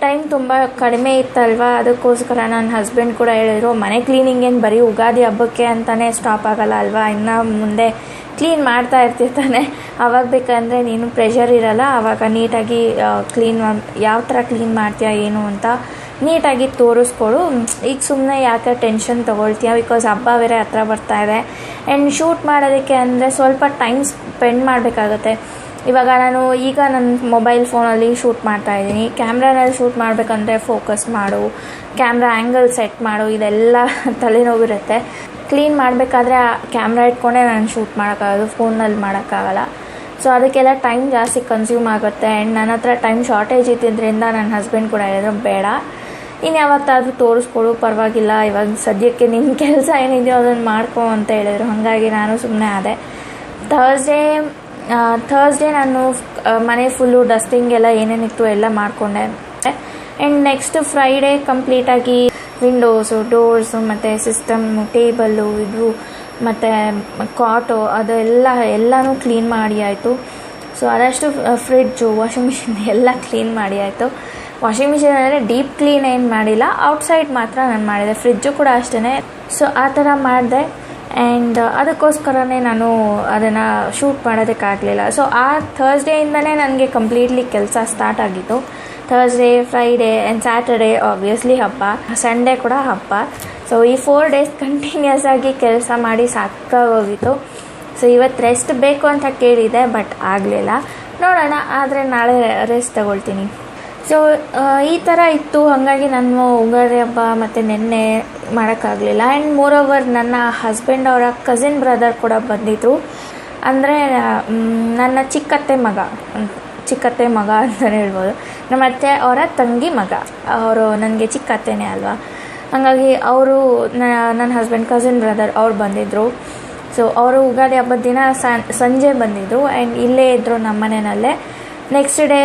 ಟೈಮ್ ತುಂಬ ಕಡಿಮೆ ಇತ್ತಲ್ವ? ಅದಕ್ಕೋಸ್ಕರ ನನ್ನ ಹಸ್ಬೆಂಡ್ ಕೂಡ ಹೇಳಿದ್ರು, ಮನೆ ಕ್ಲೀನಿಂಗ್ ಏನು ಬರೀ ಉಗಾದಿ ಹಬ್ಬಕ್ಕೆ ಅಂತಲೇ ಸ್ಟಾಪ್ ಆಗಲ್ಲ ಅಲ್ವಾ? ಇನ್ನು ಮುಂದೆ ಕ್ಲೀನ್ ಮಾಡ್ತಾ ಇರ್ತಿರ್ತಾನೆ ಅವಾಗ ಬೇಕಂದರೆ ನೀನು ಪ್ರೆಷರ್ ಇರಲ್ಲ ಆವಾಗ ನೀಟಾಗಿ ಕ್ಲೀನ್ ಯಾವ ಥರ ಕ್ಲೀನ್ ಮಾಡ್ತೀಯ, ಏನು ಅಂತ ನೀಟಾಗಿ ತೋರಿಸ್ಕೊಡು. ಈಗ ಸುಮ್ಮನೆ ಯಾಕೆ ಟೆನ್ಷನ್ ತೊಗೊಳ್ತೀಯ? ಬಿಕಾಸ್ ಹಬ್ಬ ಬೇರೆ ಹತ್ರ ಬರ್ತಾ ಇದೆ. ಆ್ಯಂಡ್ ಶೂಟ್ ಮಾಡೋದಕ್ಕೆ ಅಂದರೆ ಸ್ವಲ್ಪ ಟೈಮ್ ಸ್ಪೆಂಡ್ ಮಾಡಬೇಕಾಗತ್ತೆ. ಇವಾಗ ನಾನು ಈಗ ನನ್ನ ಮೊಬೈಲ್ ಫೋನಲ್ಲಿ ಶೂಟ್ ಮಾಡ್ತಾ ಇದ್ದೀನಿ. ಕ್ಯಾಮ್ರಾನಲ್ಲಿ ಶೂಟ್ ಮಾಡಬೇಕಂದ್ರೆ ಫೋಕಸ್ ಮಾಡು. ಕ್ಯಾಮ್ರಾ ಆ್ಯಂಗಲ್ ಸೆಟ್ ಮಾಡು. ಇದೆಲ್ಲ ತಲೆನೋವಿರುತ್ತೆ. ಕ್ಲೀನ್ ಮಾಡಬೇಕಾದ್ರೆ ಆ ಕ್ಯಾಮ್ರಾ ಇಟ್ಕೊಂಡೆ ನಾನು ಶೂಟ್ ಮಾಡೋಕ್ಕಾಗೋದು, ಫೋನಲ್ಲಿ ಮಾಡೋಕ್ಕಾಗಲ್ಲ. ಸೊ ಅದಕ್ಕೆಲ್ಲ ಟೈಮ್ ಜಾಸ್ತಿ ಕನ್ಸ್ಯೂಮ್ ಆಗುತ್ತೆ. ಆ್ಯಂಡ್ ನನ್ನ ಹತ್ರ ಟೈಮ್ ಶಾರ್ಟೇಜ್ ಇದ್ದಿದ್ದರಿಂದ ನನ್ನ ಹಸ್ಬೆಂಡ್ ಕೂಡ ಹೇಳಿದ್ರು, ಬೇಡ. ಇನ್ನು ಯಾವತ್ತಾದರೂ ತೋರಿಸ್ಕೊಡು, ಪರವಾಗಿಲ್ಲ. ಇವಾಗ ಸದ್ಯಕ್ಕೆ ನಿನ್ನ ಕೆಲಸ ಏನಿದೆಯೋ ಅದನ್ನು ಮಾಡ್ಕೊ ಅಂತ ಹೇಳಿದರು. ಹಾಗಾಗಿ ನಾನು ಸುಮ್ಮನೆ ಆದೆ. ಥರ್ಸ್ಡೇ ಥರ್ಸ್ಡೇ ನಾನು ಮನೆ ಫುಲ್ಲು ಡಸ್ಟಿಂಗ್ ಎಲ್ಲ ಏನೇನಿತ್ತು ಎಲ್ಲ ಮಾಡಿಕೊಂಡೆ. ಆ್ಯಂಡ್ ನೆಕ್ಸ್ಟ್ ಫ್ರೈಡೇ ಕಂಪ್ಲೀಟಾಗಿ ವಿಂಡೋಸು ಡೋರ್ಸು ಮತ್ತು ಸಿಸ್ಟಮ್ಮು ಟೇಬಲ್ಲು ಇದು, ಮತ್ತು ಕಾಟು ಅದೆಲ್ಲ, ಎಲ್ಲನೂ ಕ್ಲೀನ್ ಮಾಡಿ ಆಯಿತು. ಸೊ ಅದಷ್ಟು ಫ್ರಿಡ್ಜು ವಾಷಿಂಗ್ ಮಿಷಿನ್ ಎಲ್ಲ ಕ್ಲೀನ್ ಮಾಡಿ ಆಯಿತು. ವಾಷಿಂಗ್ ಮಿಷಿನ್ ಅಂದರೆ ಡೀಪ್ ಕ್ಲೀನ್ ಏನು ಮಾಡಿಲ್ಲ ಔಟ್ಸೈಡ್ ಮಾತ್ರ ನಾನು ಮಾಡಿದೆ. ಫ್ರಿಜ್ಜು ಕೂಡ ಅಷ್ಟೇ ಸೊ ಆ ಥರ ಮಾಡಿದೆ. ಆ್ಯಂಡ್ ಅದಕ್ಕೋಸ್ಕರನೇ ನಾನು ಅದನ್ನು ಶೂಟ್ ಮಾಡೋದಕ್ಕಾಗಲಿಲ್ಲ. ಸೊ ಆ ಥರ್ಸ್ಡೇಯಿಂದನೇ ನನಗೆ ಕಂಪ್ಲೀಟ್ಲಿ ಕೆಲಸ ಸ್ಟಾರ್ಟ್ ಆಗಿತ್ತು. Thursday Friday and Saturday obviously ಹಬ್ಬ. ಸಂಡೇ ಕೂಡ ಹಬ್ಬ. ಸೊ ಈ ಫೋರ್ ಡೇಸ್ ಕಂಟಿನ್ಯೂಸ್ ಆಗಿ ಕೆಲಸ ಮಾಡಿ ಸಾಕಾಗೋಗಿತ್ತು ಸೊ ಇವತ್ತು ರೆಸ್ಟ್ ಬೇಕು ಅಂತ ಕೇಳಿದೆ ಬಟ್ ಆಗಲಿಲ್ಲ. ನೋಡೋಣ, ಆದರೆ ನಾಳೆ ರೆಸ್ಟ್ ತಗೊಳ್ತೀನಿ. ಸೊ ಈ ಥರ ಇತ್ತು. ಹಾಗಾಗಿ ನಾನು ಉಗಾದಿ ಹಬ್ಬ ಮತ್ತು ನಿನ್ನೆ ಮಾಡೋಕ್ಕಾಗಲಿಲ್ಲ. ಆ್ಯಂಡ್ ಮೋರ್ ಓವರ್ ನನ್ನ ಹಸ್ಬೆಂಡ್ ಅವರ ಕಸಿನ್ ಬ್ರದರ್ ಕೂಡ ಬಂದಿದ್ದರು ಅಂದರೆ ನನ್ನ ಚಿಕ್ಕತ್ತೆ ಮಗ. ಚಿಕ್ಕತ್ತೆ ಮಗ ಅಂತಲೇ ಹೇಳ್ಬೋದು. ನಮ್ಮ ಅತ್ತೆ ಅವರ ತಂಗಿ ಮಗ. ಅವರು ನನಗೆ ಚಿಕ್ಕತ್ತೆನೇ ಅಲ್ವಾ? ಹಾಗಾಗಿ ಅವರು ನನ್ನ ಹಸ್ಬೆಂಡ್ ಕಸಿನ್ ಬ್ರದರ್ ಅವ್ರು ಬಂದಿದ್ದರು ಸೊ ಅವರು ಉಗಾದಿ ಹಬ್ಬದ ದಿನ ಸಂಜೆ ಬಂದಿದ್ದರು ಆ್ಯಂಡ್ ಇಲ್ಲೇ ಇದ್ದರು ನಮ್ಮ ಮನೆಯಲ್ಲೇ. ನೆಕ್ಸ್ಟ್ ಡೇ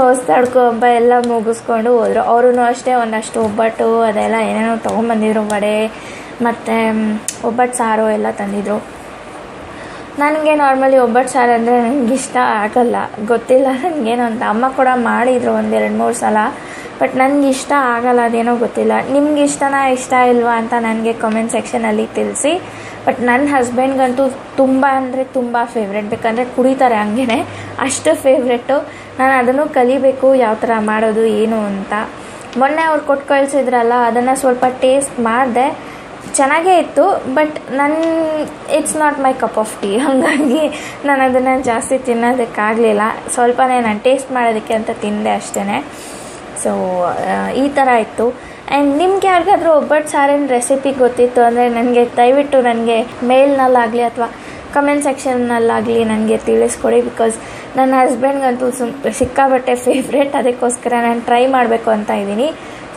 ಹೊಸದಡ್ಕೊ, ಹಬ್ಬ ಎಲ್ಲ ಮುಗಿಸ್ಕೊಂಡು ಹೋದರು. ಅವ್ರೂ ಅಷ್ಟೇ ಒಂದಷ್ಟು ಒಬ್ಬಟ್ಟು ಅದೆಲ್ಲ ಏನೇನೋ ತೊಗೊಂಬಂದಿದ್ರು ವಡೆ, ಮತ್ತು ಒಬ್ಬಟ್ಟು ಸಾರು ಎಲ್ಲ ತಂದಿದ್ರು. ನನಗೆ ನಾರ್ಮಲಿ ಒಬ್ಬಟ್ಟು ಸಾರು ಅಂದರೆ ನನಗೆ ಇಷ್ಟ ಆಗಲ್ಲ. ಗೊತ್ತಿಲ್ಲ ನನಗೇನು ಅಂತ. ಅಮ್ಮ ಕೂಡ ಮಾಡಿದರು ಒಂದೆರಡು ಮೂರು ಸಲ ಬಟ್ ನನಗೆ ಇಷ್ಟ ಆಗಲ್ಲ, ಅದೇನೋ ಗೊತ್ತಿಲ್ಲ. ನಿಮ್ಗೆ ಇಷ್ಟನಾ ಇಷ್ಟ ಇಲ್ವಾ ಅಂತ ನನಗೆ ಕಮೆಂಟ್ ಸೆಕ್ಷನಲ್ಲಿ ತಿಳಿಸಿ. ಬಟ್ ನನ್ನ ಹಸ್ಬೆಂಡ್ಗಂತೂ ತುಂಬ ಅಂದರೆ ತುಂಬ ಫೇವ್ರೆಟ್ ಬೇಕಂದರೆ ಕುಡಿತಾರೆ ಹಂಗೆ ಅಷ್ಟು ಫೇವ್ರೆಟ್ಟು ನಾನು ಅದನ್ನು ಕಲಿಬೇಕು, ಯಾವ ಥರ ಮಾಡೋದು, ಏನು ಅಂತ. ಮೊನ್ನೆ ಅವ್ರು ಕೊಟ್ಟು ಕಳಿಸಿದ್ರಲ್ಲ, ಅದನ್ನು ಸ್ವಲ್ಪ ಟೇಸ್ಟ್ ಮಾಡಿದೆ. ಚೆನ್ನಾಗೇ ಇತ್ತು ಬಟ್ ನನ್ನ it's not my cup of tea ಹಾಗಾಗಿ ನಾನು ಅದನ್ನು ಜಾಸ್ತಿ ತಿನ್ನೋದಕ್ಕಾಗಲಿಲ್ಲ. ಸ್ವಲ್ಪನೇ ನಾನು ಟೇಸ್ಟ್ ಮಾಡೋದಕ್ಕೆ ಅಂತ ತಿಂದೆ ಅಷ್ಟೇ ಸೊ ಈ ಥರ ಇತ್ತು. ಆ್ಯಂಡ್ ನಿಮ್ಗೆ ಯಾರಿಗಾದ್ರೂ ಒಬ್ಬಟ್ಟು ಸಾರಿನ ರೆಸಿಪಿ ಗೊತ್ತಿತ್ತು ಅಂದರೆ ನನಗೆ ದಯವಿಟ್ಟು ನನಗೆ ಮೇಲ್ನಲ್ಲಾಗಲಿ ಅಥವಾ ಕಮೆಂಟ್ ಸೆಕ್ಷನ್ನಲ್ಲಾಗಲಿ ನನಗೆ ತಿಳಿಸ್ಕೊಡಿ ಬಿಕಾಸ್ ನನ್ನ ಹಸ್ಬೆಂಡ್ಗಂತೂ ಸುಮ್ ಸಿಕ್ಕಾಬಟ್ಟೆ ಫೇವ್ರೇಟ್ ಅದಕ್ಕೋಸ್ಕರ ನಾನು ಟ್ರೈ ಮಾಡಬೇಕು ಅಂತ ಇದ್ದೀನಿ.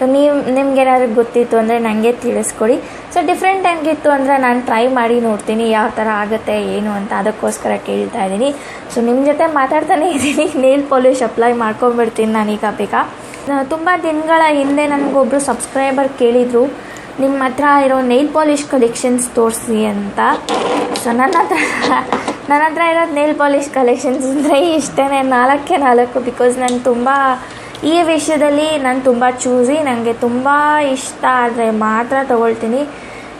ಸೊ ನೀವು ನಿಮ್ಗೇನಾದ್ರೂ ಗೊತ್ತಿತ್ತು ಅಂದರೆ ನನಗೆ ತಿಳಿಸ್ಕೊಡಿ. ಸೊ ಡಿಫ್ರೆಂಟ್ ಹೆಂಗಿತ್ತು ಅಂದರೆ ನಾನು ಟ್ರೈ ಮಾಡಿ ನೋಡ್ತೀನಿ ಯಾವ ಥರ ಆಗುತ್ತೆ, ಏನು ಅಂತ ಅದಕ್ಕೋಸ್ಕರ ಕೇಳ್ತಾ ಇದ್ದೀನಿ. ಸೊ ನಿಮ್ಮ ಜೊತೆ ಮಾತಾಡ್ತಾನೆ ಇದ್ದೀನಿ. ನೇಲ್ ಪಾಲಿಶ್ ಅಪ್ಲೈ ಮಾಡ್ಕೊಂಡ್ಬಿಡ್ತೀನಿ ನಾನೀಗ ಬೇಗ. ತುಂಬ ದಿನಗಳ ಹಿಂದೆ ನನಗೊಬ್ಬರು ಸಬ್ಸ್ಕ್ರೈಬರ್ ಕೇಳಿದರು ನಿಮ್ಮ ಹತ್ರ ಇರೋ ನೇಲ್ ಪಾಲಿಷ್ ಕಲೆಕ್ಷನ್ಸ್ ತೋರಿಸಿ ಅಂತ. ಸೊ ನನ್ನ ಹತ್ರ ನನ್ನ ಹತ್ರ ಇರೋ ನೇಲ್ ಪಾಲಿಷ್ ಕಲೆಕ್ಷನ್ಸ್ ಅಂದರೆ ಇಷ್ಟೇ ನಾಲ್ಕೇ ನಾಲ್ಕು ಬಿಕಾಸ್ ನಾನು ತುಂಬ ಈ ವಿಷಯದಲ್ಲಿ ನಾನು ತುಂಬ ಚೂಸಿ ನನಗೆ ತುಂಬ ಇಷ್ಟ ಆದರೆ ಮಾತ್ರ ತೊಗೊಳ್ತೀನಿ.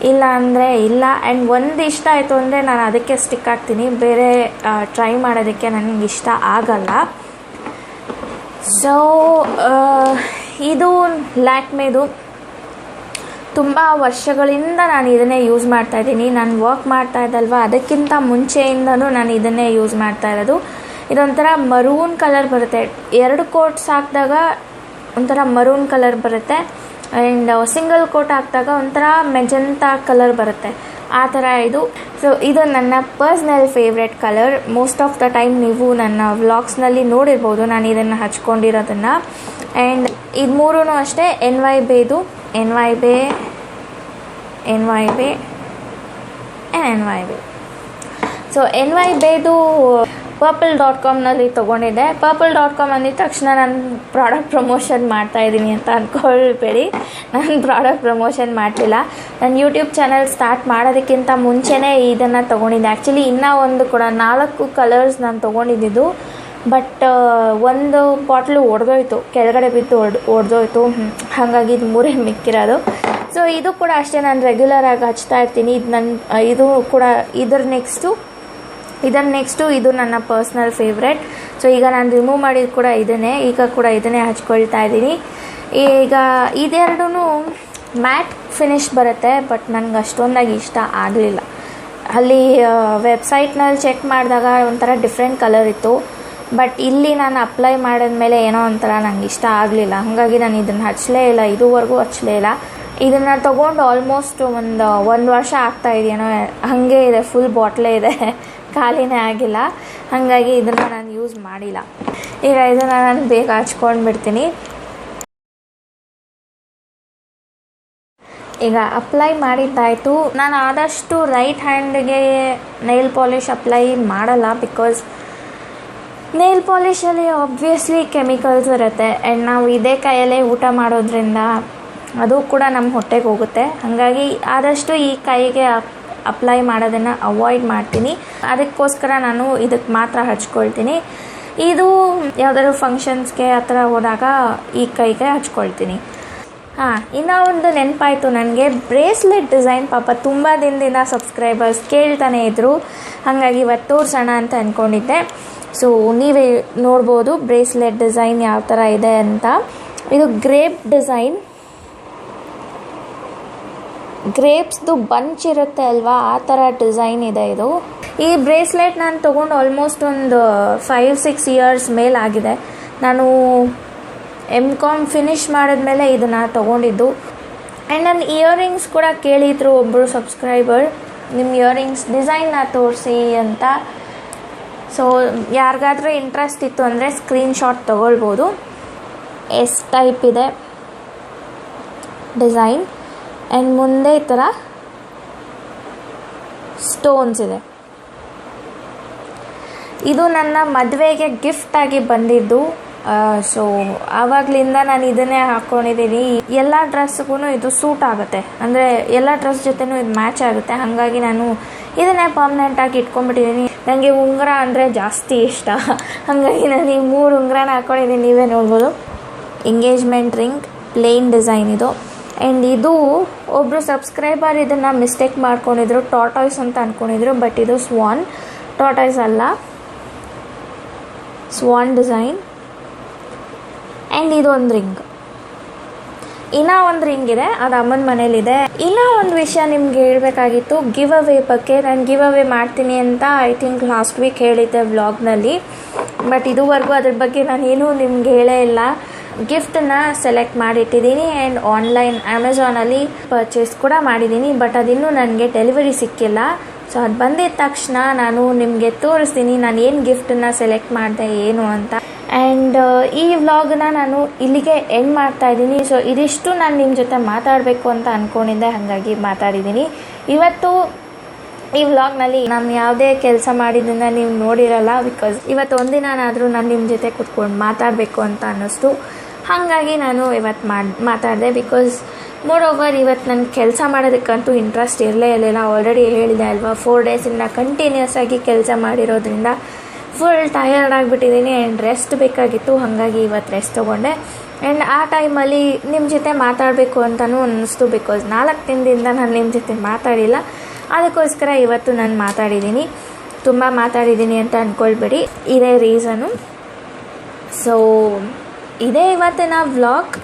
ಇಲ್ಲ ಅಂದರೆ ಇಲ್ಲ. ಆ್ಯಂಡ್ ಒಂದು ಇಷ್ಟ ಆಯಿತು ಅಂದರೆ ನಾನು ಅದಕ್ಕೆ ಸ್ಟಿಕ್ ಆಗ್ತೀನಿ. ಬೇರೆ ಟ್ರೈ ಮಾಡೋದಕ್ಕೆ ನನಗೆ ಇಷ್ಟ ಆಗಲ್ಲ. ಸೊ ಇದು ಲ್ಯಾಕ್ಮೇದು. ತುಂಬ ವರ್ಷಗಳಿಂದ ನಾನು ಇದನ್ನೇ ಯೂಸ್ ಮಾಡ್ತಾ ಇದ್ದೀನಿ. ನಾನು ವರ್ಕ್ ಮಾಡ್ತಾ ಇದ್ದಲ್ವ? ಅದಕ್ಕಿಂತ ಮುಂಚೆಯಿಂದನೂ ನಾನು ಇದನ್ನೇ ಯೂಸ್ ಮಾಡ್ತಾ ಇರೋದು. ಇದೊಂಥರ ಮರೂನ್ ಕಲರ್ ಬರುತ್ತೆ. ಎರಡು ಕೋಟ್ಸ್ ಹಾಕಿದಾಗ ಒಂಥರ ಮರೂನ್ ಕಲರ್ ಬರುತ್ತೆ. ಆ್ಯಂಡ್ ಸಿಂಗಲ್ ಕೋಟ್ ಹಾಕಿದಾಗ ಒಂಥರ ಮೆಜಂತಾ ಕಲರ್ ಬರುತ್ತೆ. ಆ ಥರ ಇದು. ಸೊ ಇದು ನನ್ನ personal favourite colour most of the time ನೀವು ನನ್ನ ವ್ಲಾಗ್ಸ್ನಲ್ಲಿ ನೋಡಿರ್ಬೋದು. ನಾನು ಇದನ್ನು ಹಚ್ಕೊಂಡಿರೋದನ್ನು. ಆ್ಯಂಡ್ ಇದು ಮೂರೂ ಅಷ್ಟೇ. N Y ಬೇದು N Y Bae N Y Bae N Y Bae so N Y ಬೇದು purple dot ಕಾಮ್ನಲ್ಲಿ ತೊಗೊಂಡಿದ್ದೆ. ಪರ್ಪಲ್ ಡಾಟ್ ಕಾಮ್ ಅಂದಿದ ತಕ್ಷಣ ನಾನು ಪ್ರಾಡಕ್ಟ್ ಪ್ರಮೋಷನ್ ಮಾಡ್ತಾ ಇದ್ದೀನಿ ಅಂತ ಅಂದ್ಕೊಳ್ಬೇಡಿ ನಾನು ಪ್ರಾಡಕ್ಟ್ ಪ್ರಮೋಷನ್ ಮಾಡ್ತಿಲ್ಲ ನಾನು ಯೂಟ್ಯೂಬ್ ಚಾನಲ್ ಸ್ಟಾರ್ಟ್ ಮಾಡೋದಕ್ಕಿಂತ ಮುಂಚೆನೇ ಇದನ್ನು ತೊಗೊಂಡಿದ್ದೆ. ಆ್ಯಕ್ಚುಲಿ ಇನ್ನೂ ಒಂದು ಕೂಡ ನಾಲ್ಕು ಕಲರ್ಸ್ ನಾನು ತೊಗೊಂಡಿದ್ದು. ಬಟ್ ಒಂದು ಬಾಟ್ಲು ಒಡೆದೋಯ್ತು. ಕೆಳಗಡೆ ಬಿದ್ದು ಒಡ್, ಒಡೆದೋಯ್ತು. ಹಾಗಾಗಿ ಇದು ಮೂರೇ ಮಿಕ್ಕಿರೋದು. ಸೊ ಇದು ಕೂಡ ಅಷ್ಟೇ ನಾನು ರೆಗ್ಯುಲರಾಗಿ ಹಚ್ತಾ ಇರ್ತೀನಿ. ಇದು ನನ್ನ ಇದು ಕೂಡ ಇದರ ನೆಕ್ಸ್ಟು ಇದರ ನೆಕ್ಸ್ಟು ಇದು ನನ್ನ ಪರ್ಸ್ನಲ್ ಫೇವ್ರೆಟ್ ಸೊ ಈಗ ನಾನು ರಿಮೂವ್ ಮಾಡಿದ ಕೂಡ ಇದನ್ನೇ, ಈಗ ಕೂಡ ಇದನ್ನೇ ಹಚ್ಕೊಳ್ತಾ ಇದ್ದೀನಿ. ಈಗ ಇದೆರಡೂ ಮ್ಯಾಟ್ ಫಿನಿಶ್ ಬರುತ್ತೆ ಬಟ್ ನನಗೆ ಅಷ್ಟೊಂದಾಗಿ ಇಷ್ಟ ಆಗಲಿಲ್ಲ. ಅಲ್ಲಿ ವೆಬ್ಸೈಟ್ನಲ್ಲಿ ಚೆಕ್ ಮಾಡಿದಾಗ ಒಂಥರ ಡಿಫ್ರೆಂಟ್ ಕಲರ್ ಇತ್ತು. ಬಟ್ ಇಲ್ಲಿ ನಾನು ಅಪ್ಲೈ ಮಾಡಿದ ಮೇಲೆ ಏನೋ ಒಂಥರ ನಂಗೆ ಇಷ್ಟ ಆಗಲಿಲ್ಲ. ಹಾಗಾಗಿ ನಾನು ಇದನ್ನು ಹಚ್ಚಲೇ ಇಲ್ಲ, ಇದುವರೆಗೂ ಹಚ್ಚಲೇ ಇಲ್ಲ. ಇದನ್ನು ತೊಗೊಂಡು ಆಲ್ಮೋಸ್ಟ್ ಒಂದು ಒಂದು ವರ್ಷ ಆಗ್ತಾ ಇದೆಯೇನೋ, ಹಾಗೆ ಇದೆ ಫುಲ್ ಬಾಟ್ಲೇ ಇದೆ. ಖಾಲಿನೇ ಆಗಿಲ್ಲ. ಹಾಗಾಗಿ ಇದನ್ನು ನಾನು ಯೂಸ್ ಮಾಡಿಲ್ಲ. ಈಗ ಇದನ್ನು ನಾನು ಬೇಗ ಹಚ್ಕೊಂಡು ಬಿಡ್ತೀನಿ ಈಗ ಅಪ್ಲೈ ಮಾಡಿದ್ದಾಯಿತು. ನಾನು ಆದಷ್ಟು ರೈಟ್ ಹ್ಯಾಂಡ್ಗೆ ನೈಲ್ ಪಾಲಿಷ್ ಅಪ್ಲೈ ಮಾಡಲ್ಲ ಬಿಕಾಸ್ ನೈಲ್ ಪಾಲಿಷಲ್ಲಿ ಆಬ್ವಿಯಸ್ಲಿ ಕೆಮಿಕಲ್ಸ್ ಇರುತ್ತೆ. ಆ್ಯಂಡ್ ನಾವು ಇದೇ ಕೈಯಲ್ಲೇ ಊಟ ಮಾಡೋದ್ರಿಂದ ಅದು ಕೂಡ ನಮ್ಮ ಹೊಟ್ಟೆಗೆ ಹೋಗುತ್ತೆ. ಹಾಗಾಗಿ ಆದಷ್ಟು ಈ ಕೈಗೆ ಅಪ್ಲೈ ಮಾಡೋದನ್ನು ಅವಾಯ್ಡ್ ಮಾಡ್ತೀನಿ. ಅದಕ್ಕೋಸ್ಕರ ನಾನು ಇದಕ್ಕೆ ಮಾತ್ರ ಹಚ್ಕೊಳ್ತೀನಿ. ಇದು ಯಾವುದಾದ್ರು ಫಂಕ್ಷನ್ಸ್ಗೆ ಆ ಥರ ಹೋದಾಗ ಈ ಕೈಗೆ ಹಚ್ಕೊಳ್ತೀನಿ. ಹಾಂ, ಇನ್ನೂ ಒಂದು ನೆನಪಾಯಿತು ನನಗೆ. ಬ್ರೇಸ್ಲೆಟ್ ಡಿಸೈನ್ ಪಾಪ ತುಂಬ ದಿನದಿಂದ ಸಬ್ಸ್ಕ್ರೈಬರ್ಸ್ ಕೇಳ್ತಾನೆ ಇದ್ದರು ಹಾಗಾಗಿ ಇವತ್ತು ತೋರಿಸೋಣ ಅಂತ ಅಂದ್ಕೊಂಡಿದ್ದೆ ಸೊ ನೀವೇ ನೋಡ್ಬೋದು ಬ್ರೇಸ್ಲೆಟ್ ಡಿಸೈನ್ ಯಾವ ಥರ ಇದೆ ಅಂತ. ಇದು ಗ್ರೇಪ್ ಡಿಸೈನ್ ಗ್ರೇಪ್ಸ್ದು ಬಂಚ್ ಇರುತ್ತೆ ಅಲ್ವಾ? ಆ ಥರ ಡಿಸೈನ್ ಇದೆ ಇದು. ಈ ಬ್ರೇಸ್ಲೆಟ್ ನಾನು ತೊಗೊಂಡು ಆಲ್ಮೋಸ್ಟ್ ಒಂದು ಫೈವ್ ಸಿಕ್ಸ್ ಇಯರ್ಸ್ ಮೇಲಾಗಿದೆ ನಾನು ಎಂ ಕಾಮ್ ಫಿನಿಷ್ ಮಾಡಿದ್ಮೇಲೆ ಇದನ್ನು ತೊಗೊಂಡಿದ್ದು. ಆ್ಯಂಡ್ ನನ್ನ ಇಯರಿಂಗ್ಸ್ ಕೂಡ ಕೇಳಿದ್ರು ಒಬ್ಬರು ಸಬ್ಸ್ಕ್ರೈಬರ್ ನಿಮ್ಮ ಇಯರಿಂಗ್ಸ್ ಡಿಸೈನ್ನ ತೋರಿಸಿ ಅಂತ. ಸೊ ಯಾರಿಗಾದ್ರೂ ಇಂಟ್ರೆಸ್ಟ್ ಇತ್ತು ಅಂದರೆ ಸ್ಕ್ರೀನ್ಶಾಟ್ ತೊಗೊಳ್ಬೋದು. ಎಸ್ ಟೈಪ್ ಇದೆ. ಡಿಸೈನ್ ಆ್ಯಂಡ್ ಮುಂದೆ ಈ ಥರ ಸ್ಟೋನ್ಸ್ ಇದೆ. ಇದು ನನ್ನ ಮದುವೆಗೆ ಗಿಫ್ಟಾಗಿ ಬಂದಿದ್ದು. ಸೊ ಆವಾಗಲಿಂದ ನಾನು ಇದನ್ನೇ ಹಾಕ್ಕೊಂಡಿದ್ದೀನಿ ಎಲ್ಲ ಡ್ರೆಸ್ಗೂ ಇದು ಸೂಟ್ ಆಗುತ್ತೆ. ಅಂದರೆ ಎಲ್ಲ ಡ್ರೆಸ್ ಜೊತೆನೂ ಇದು ಮ್ಯಾಚ್ ಆಗುತ್ತೆ. ಹಾಗಾಗಿ ನಾನು ಇದನ್ನೇ ಪರ್ಮನೆಂಟಾಗಿ ಇಟ್ಕೊಂಡ್ಬಿಟ್ಟಿದ್ದೀನಿ. ನನಗೆ ಉಂಗುರ ಅಂದರೆ ಜಾಸ್ತಿ ಇಷ್ಟ. ಹಾಗಾಗಿ ನಾನು ಈ ಮೂರು ಉಂಗುರನ ಹಾಕ್ಕೊಂಡಿದ್ದೀನಿ ನೀವೇ ನೋಡ್ಬೋದು. ಎಂಗೇಜ್ಮೆಂಟ್ ರಿಂಗ್ ಪ್ಲೇನ್ ಡಿಸೈನ್ ಇದು. ಆ್ಯಂಡ್ ಇದು ಒಬ್ಬರು ಸಬ್ಸ್ಕ್ರೈಬರ್ ಇದನ್ನು ಮಿಸ್ಟೇಕ್ ಮಾಡ್ಕೊಂಡಿದ್ರು ಟಾಟಾಯ್ಸ್ ಅಂತ ಅಂದ್ಕೊಂಡಿದ್ರು ಬಟ್ ಇದು ಸ್ವಾನ್ ಟಾಟಾಯ್ಸ್ ಅಲ್ಲ. ಸ್ವಾನ್ ಡಿಸೈನ್ ಆ್ಯಂಡ್ ಇದೊಂದು ರಿಂಗ್ ಇನ್ನೂ ಒಂದು ರಿಂಗ್ ಇದೆ, ಅದು ಅಮ್ಮನ ಮನೇಲಿದೆ. ಇನ್ನೂ ಒಂದು ವಿಷಯ ನಿಮ್ಗೆ ಹೇಳಬೇಕಾಗಿತ್ತು ಗಿವ್ ಅವೇ ಬಗ್ಗೆ. ನಾನು ಗಿವ್ ಅವೇ ಮಾಡ್ತೀನಿ ಅಂತ ಐ ಥಿಂಕ್ ಲಾಸ್ಟ್ ವೀಕ್ ಹೇಳಿದ್ದೆ ವ್ಲಾಗ್ನಲ್ಲಿ ಬಟ್ ಇದುವರೆಗೂ ಅದ್ರ ಬಗ್ಗೆ ನಾನೇನು ನಿಮ್ಗೆ ಹೇಳೇ ಇಲ್ಲ. ಗಿಫ್ಟನ್ನು ಸೆಲೆಕ್ಟ್ ಮಾಡಿಟ್ಟಿದ್ದೀನಿ ಆ್ಯಂಡ್ ಆನ್ಲೈನ್ ಅಮೆಝಾನಲ್ಲಿ ಪರ್ಚೇಸ್ ಕೂಡ ಮಾಡಿದ್ದೀನಿ ಬಟ್ ಅದಿನ್ನೂ ನನಗೆ ಡೆಲಿವರಿ ಸಿಕ್ಕಿಲ್ಲ. ಸೊ ಅದು ಬಂದಿದ ತಕ್ಷಣ ನಾನು ನಿಮಗೆ ತೋರಿಸ್ತೀನಿ ನಾನು ಏನು ಗಿಫ್ಟನ್ನು ಸೆಲೆಕ್ಟ್ ಮಾಡಿದೆ, ಏನು ಅಂತ. ಆ್ಯಂಡ್ ಈ ವ್ಲಾಗ್ನ ನಾನು ಇಲ್ಲಿಗೆ ಎಂಡ್ ಮಾಡ್ತಾ ಇದ್ದೀನಿ. ಸೊ ಇದಿಷ್ಟು ನಾನು ನಿಮ್ಮ ಜೊತೆ ಮಾತಾಡಬೇಕು ಅಂತ ಅಂದ್ಕೊಂಡಿದ್ದೆ ಹಾಗಾಗಿ ಮಾತಾಡಿದ್ದೀನಿ. ಇವತ್ತು ಈ ವ್ಲಾಗ್ನಲ್ಲಿ ನಾನು ಯಾವುದೇ ಕೆಲಸ ಮಾಡಿದ್ದನ್ನು ನೀವು ನೋಡಿರಲ್ಲ ಬಿಕಾಸ್ ಇವತ್ತು ಒಂದಿನಾದ್ರೂ ನಾನು ನಿಮ್ಮ ಜೊತೆ ಕೂತ್ಕೊಂಡು ಮಾತಾಡಬೇಕು ಅಂತ ಅನ್ನಿಸ್ತು. ಹಾಗಾಗಿ ನಾನು ಇವತ್ತು ಮಾಡಿ, ಮಾತಾಡಿದೆ ಬಿಕಾಸ್ ಮೋರ್ ಓವರ್ ಇವತ್ತು ನನ್ನ ಕೆಲಸ ಮಾಡೋದಕ್ಕಂತೂ ಇಂಟ್ರೆಸ್ಟ್ ಇರಲೇ ಇರಲಿಲ್ಲ. ಆಲ್ರೆಡಿ ಹೇಳಿದೆ ಅಲ್ವಾ ಫೋರ್ ಡೇಸಿಂದ ಕಂಟಿನ್ಯೂಸ್ ಆಗಿ ಕೆಲಸ ಮಾಡಿರೋದ್ರಿಂದ ಫುಲ್ ಟಯರ್ಡ್ ಆಗಿಬಿಟ್ಟಿದ್ದೀನಿ ಆ್ಯಂಡ್ ರೆಸ್ಟ್ ಬೇಕಾಗಿತ್ತು, ಹಾಗಾಗಿ ಇವತ್ತು ರೆಸ್ಟ್ ತೊಗೊಂಡೆ. ಆ್ಯಂಡ್ ಆ ಟೈಮಲ್ಲಿ ನಿಮ್ಮ ಜೊತೆ ಮಾತಾಡಬೇಕು ಅಂತಲೂ ಅನ್ನಿಸ್ತು ಬಿಕಾಸ್ ನಾಲ್ಕು ದಿನದಿಂದ ನಾನು ನಿಮ್ಮ ಜೊತೆ ಮಾತಾಡಿಲ್ಲ. ಅದಕ್ಕೋಸ್ಕರ ಇವತ್ತು ನಾನು ಮಾತಾಡಿದ್ದೀನಿ ತುಂಬ ಮಾತಾಡಿದ್ದೀನಿ ಅಂತ ಅಂದ್ಕೊಳ್ಬೇಡಿ ಇದೇ ರೀಸನು ಸೊ ಇದೇ ಇವತ್ತಿನ ವ್ಲಾಗ್.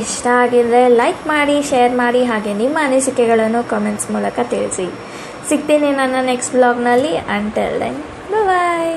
ಇಷ್ಟ ಆಗಿದ್ರೆ ಲೈಕ್ ಮಾಡಿ ಶೇರ್ ಮಾಡಿ, ಹಾಗೆ ನಿಮ್ಮ ಅನಿಸಿಕೆಗಳನ್ನು ಕಮೆಂಟ್ಸ್ ಮೂಲಕ ತಿಳಿಸಿ. ಸಿಗ್ತೀನಿ ನನ್ನ ನೆಕ್ಸ್ಟ್ ಬ್ಲಾಗ್ನಲ್ಲಿ ಅಂಟಲ್ ದೆನ್ ಬಾಯ್